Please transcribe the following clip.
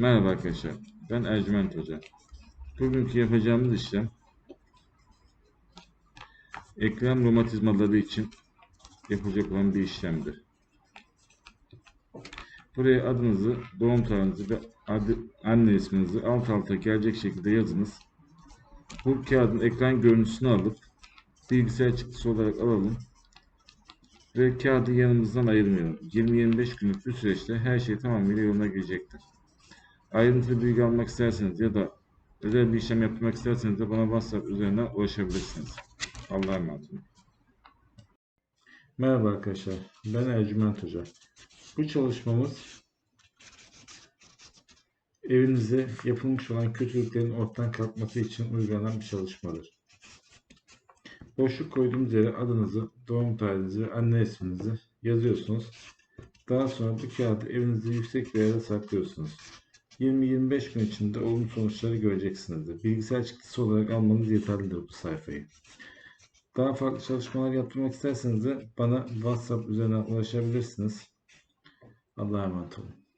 Merhaba arkadaşlar. Ben Ercüment Hoca. Bugünkü yapacağımız işlem eklem romatizmaları için yapılacak olan bir işlemdir. Buraya adınızı, doğum tarihinizi ve adı, anne isminizi alt alta gelecek şekilde yazınız. Bu kağıdın ekran görüntüsünü alıp bilgisayar çıktısı olarak alalım ve kağıdı yanımızdan ayırmayalım. 20-25 günlük bir süreçte her şey tamamıyla yoluna girecektir. Ayrıntılı bilgi almak isterseniz ya da özel bir işlem yapmak isterseniz de bana WhatsApp üzerinden ulaşabilirsiniz. Allah'a emanet olun. Merhaba arkadaşlar. Ben Ercüment Hoca. Bu çalışmamız evinize yapılmış olan kötülüklerin ortadan kalkması için uygulanan bir çalışmadır. Boşluk koyduğumuz yere adınızı, doğum tarihinizi anne isminizi yazıyorsunuz. Daha sonra bu kağıdı evinizde yüksek bir yere saklıyorsunuz. 20-25 gün içinde olumlu sonuçları göreceksinizdir. Bilgisayar çıktısı olarak almanız yeterlidir bu sayfayı. Daha farklı çalışmalar yaptırmak isterseniz de bana WhatsApp üzerinden ulaşabilirsiniz. Allah'a emanet olun.